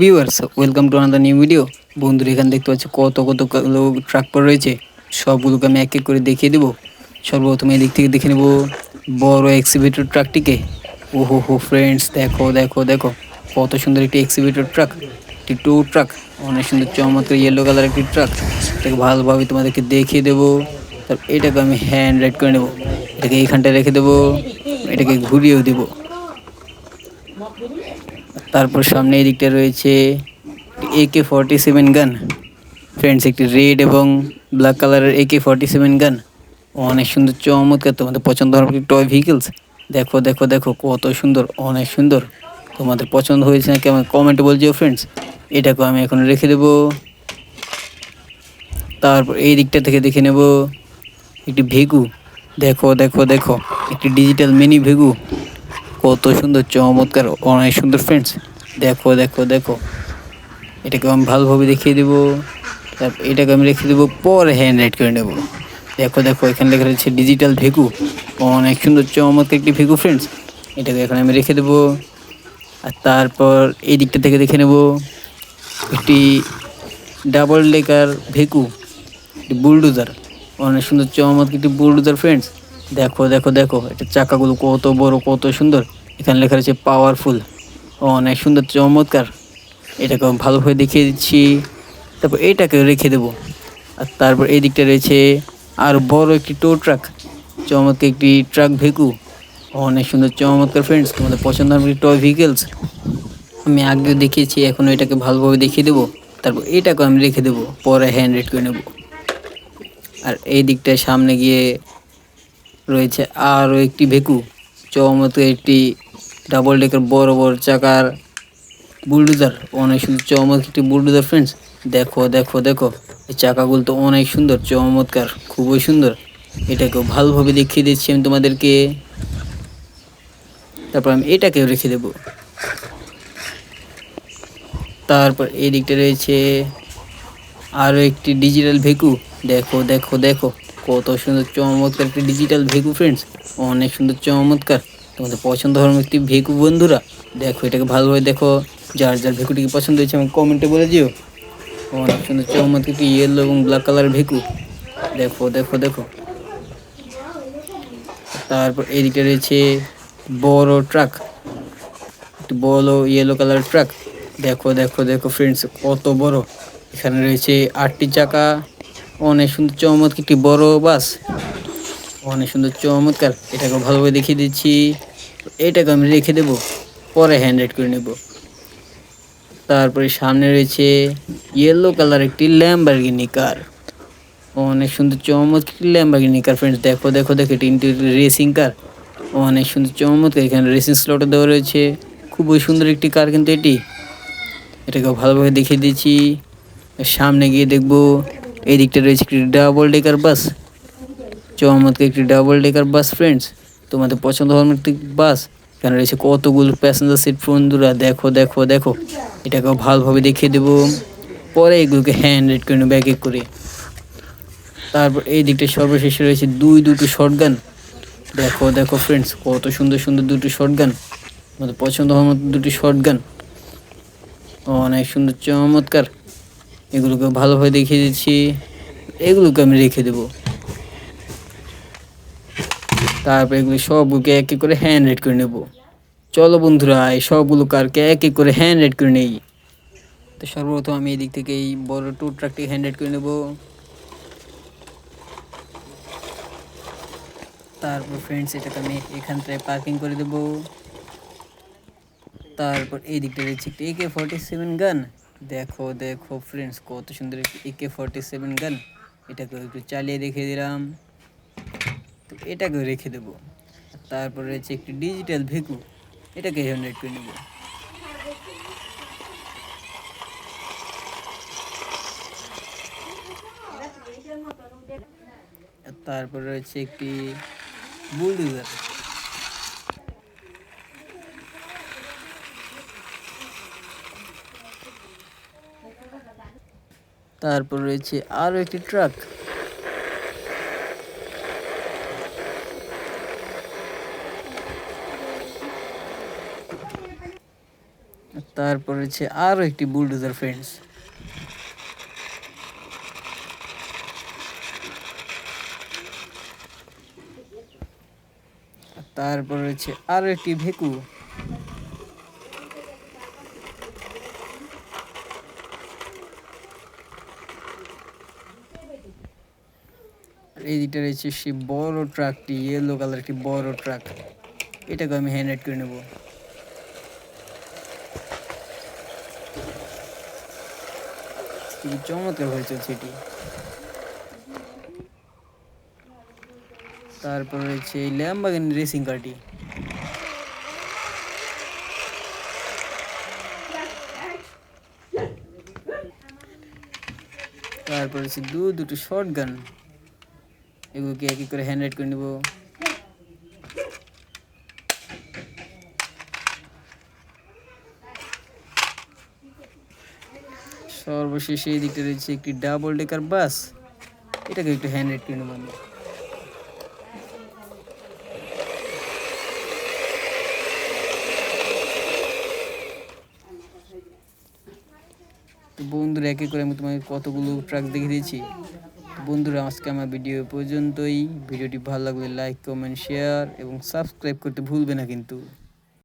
Viewers welcome to another new video বন্ধুরা, এখানে দেখতে পাচ্ছি কত কত ট্রাক পর রয়েছে। সবগুলোকে আমি এক এক করে দেখিয়ে দেবো। সর্বপ্রথম এদিক থেকে দেখে নেব বড় এক্সিবিটর ট্রাকটিকে ওহো হো ফ্রেন্ডস দেখো দেখো দেখো। কত সুন্দর একটি এক্সিবিটর ট্রাক একটি টু ট্রাক অনেক সুন্দর চমৎকার ইয়েলো কালার একটি ট্রাক এটাকে ভালোভাবে তোমাদেরকে দেখিয়ে দেবো। তারপর এটাকে আমি হ্যান্ড রাইড করে নেব। এটাকে এইখানটায় রেখে দেবো। এটাকে ঘুরিয়েও দেবো। তারপর সামনে এই দিকটা রয়েছে AK forty seven gun friends একটি রেড এবং ব্ল্যাক কালারের একে ফর্টি সেভেন গান অনেক সুন্দর, চমৎকার। তোমাদের পছন্দ হওয়ার টয় ভেহিকেলস দেখো দেখো দেখো, কত সুন্দর, অনেক সুন্দর। তোমাদের পছন্দ হয়েছে নাকি আমাকে কমেন্টে বলছিও ফ্রেন্ডস এটাকে আমি এখন রেখে দেবো। তারপর এই দিকটা থেকে দেখে নেব একটি ভেগু। দেখো দেখো দেখো, একটি ডিজিটাল মিনি ভেগু। কত সুন্দর, চমৎকার, অনেক সুন্দর ফ্রেন্ডস দেখো দেখো দেখো। এটাকে আমি ভালোভাবে দেখিয়ে দেবো। তারপর এটাকে আমি রেখে দেবো, পরে হ্যান্ড রাইড করে নেব। দেখো দেখো, এখানে লেখা রয়েছে ডিজিটাল ভেকু অনেক সুন্দর, চমৎকার একটি ভেকু ফ্রেন্ডস এটাকে এখানে আমি রেখে দেবো। আর তারপর এই দিকটা থেকে দেখে নেব। একটি ডাবল ডেকার ভেকু একটি বুলডোজার অনেক সুন্দর, চমৎকার একটি বুলডোজার ফ্রেন্ডস দেখো দেখো দেখো, এটা চাকাগুলো কত বড়, কত সুন্দর। এখানে লেখা রয়েছে পাওয়ারফুল অনেক সুন্দর, চমৎকার। এটাকে ভালোভাবে দেখিয়ে দিচ্ছি। তারপর এটাকে রেখে দেবো। আর তারপর এই দিকটা রয়েছে আর বড় একটি টো ট্রাক চমৎকার একটি ট্রাক ভেকু অনেক সুন্দর, চমৎকার ফ্রেন্ডস তোমাদের পছন্দ হবে টয় ভেহিকেলস আমি আগেও দেখিয়েছি এখন এটাকে ভালোভাবে দেখিয়ে দেবো। তারপর এটাকে আমি রেখে দেবো, পরে হ্যান্ড রেড করে নেব। আর এই দিকটায় সামনে গিয়ে রয়েছে আরও একটি ভেকু চমৎকার একটি ডাবল ডেকের বড় বড় চাকার বুলডোজার অনেক সুন্দর, চমৎকার একটি বুলডোজার ফ্রেন্ডস দেখো দেখো দেখো, এই চাকাগুলো তো অনেক সুন্দর, চমৎকার, খুবই সুন্দর। এটাকেও ভালোভাবে দেখিয়ে দিচ্ছি আমি তোমাদেরকে। তারপর আমি এটাকেও রেখে দেবো। তারপর এই দিকটা রয়েছে আরও একটি ডিজিটাল ভেকু দেখো দেখো দেখো, কত সুন্দর, চমৎকার একটি ডিজিটাল ভেকু ফ্রেন্ডস অনেক সুন্দর, চমৎকার। তোমাদের পছন্দ হওয়ার একটি ভেকু বন্ধুরা, দেখো এটাকে ভালোভাবে দেখো, যার যার ভেকুটিকে পছন্দ হয়েছে আমাকে কমেন্টে বলে দিও। অনেক সুন্দর চমৎকার একটি ইয়েলো এবং ব্ল্যাক কালার ভেকু দেখো দেখো দেখো। তারপর এদিকে রয়েছে বড় ট্রাক। একটি বড় ইয়েলো কালার ট্রাক। দেখো দেখো দেখো ফ্রেন্ডস কত বড়। এখানে রয়েছে আটটি চাকা। অনেক সুন্দর চমৎকার একটি বড় বাস। অনেক সুন্দর, চমৎকার। এটাকে ভালোভাবে দেখিয়ে দিচ্ছি। এটাকে আমি রেখে দেব, পরে হ্যান্ড রাইড করে নেব। তারপরে সামনে রয়েছে ইয়েলো কালার একটি ল্যাম্বারগিনি কার অনেক সুন্দর, চমৎকার ল্যাম্বারগিনি কার ফ্রেন্ডস দেখো দেখো দেখো, এটি রেসিং কার অনেক সুন্দর, চমৎকার। এখানে রেসিং স্লটও দেওয়া রয়েছে। খুবই সুন্দর একটি কার কিন্তু এটি। এটাকে ভালোভাবে দেখিয়ে দিচ্ছি। সামনে গিয়ে দেখব এই দিকটা রয়েছে একটি ডাবল ডেকার বাস চমৎকার একটি ডাবল ডেকার বাস ফ্রেন্ডস তোমাদের পছন্দ একটি বাস এখানে রয়েছে কতগুলো প্যাসেঞ্জার সিট বন্ধুরা, দেখো দেখো দেখো। এটাকেও ভালোভাবে দেখিয়ে দেবো। পরে এগুলোকে হ্যান্ড রেড করে নেব এক করে। তারপর এই দিকটা সর্বশেষে রয়েছে দুই, দুটো শর্ট গান দেখো দেখো ফ্রেন্ডস কত সুন্দর সুন্দর দুটো শর্ট গান আমাদের পছন্দ হওয়ার মতো দুটি শর্ট গান অনেক সুন্দর, চমৎকার। এগুলোকে ভালোভাবে দেখিয়ে দিচ্ছি। এগুলোকে আমি রেখে দেবো। তারপর এগুলো সবগুলোকে এক এক করে হ্যান্ড রেড করে নেব। চলো বন্ধুরা, এই সবগুলো কারকে এক এক করে হ্যান্ড রেড করে নেই। তো সর্বপ্রথম আমি এই দিক থেকে এই বড় টু ট্রাকটি হ্যান্ড রেড করে নেব। তারপর ফ্রেন্ডস এটাকে আমি এখানটায় পার্কিং করে দেবো। তারপর এই দিকটা রয়েছে একটি একে ফর্টি সেভেন গান দেখো দেখো ফ্রেন্ডস কত সুন্দর একে ফর্টি সেভেন গান এটাকে একটু চালিয়ে দেখিয়ে দিলাম। এটাকে রেখে দেবো। তারপর রয়েছে একটি ডিজিটাল ভেকু। এটাকে হ্যান্ড্রেড করে নেব। তারপর রয়েছে একটি বুলডোজার তারপর রয়েছে আরও একটি ট্রাক তারপর হচ্ছে আরও একটি বুলডোজার ফ্রেন্ডস তারপর হচ্ছে আরও একটি ভেকু। এই দিকটা রয়েছে সেই বড় ট্রাকটি ইয়েলো কালার একটি বড় ট্রাক এটাকে আমি হ্যান্ড করে নেব। খুবই চমৎকার হয়ে চলছে এটি তারপর রয়েছে এই ল্যাম্বাগান রেসিং কারটি তারপর হচ্ছে দু দুটো শর্ট গান এগুলোকে এক এক করে হ্যান্ড রাইড করে নেব। সর্বশেষে এই দিকটা রয়েছে একটি ডাবল ডেকার বাস এটাকে একটু হ্যান্ড রাইড কিনে তো বন্ধুরা, একে করে আমি তোমাকে কতগুলো ট্রাক দেখে দিয়েছি। বন্ধুরা, আজকে আমার ভিডিও পর্যন্তই। ভিডিওটি ভালো লাগলে লাইক কমেন্ট শেয়ার এবং সাবস্ক্রাইব করতে ভুলবে না কিন্তু।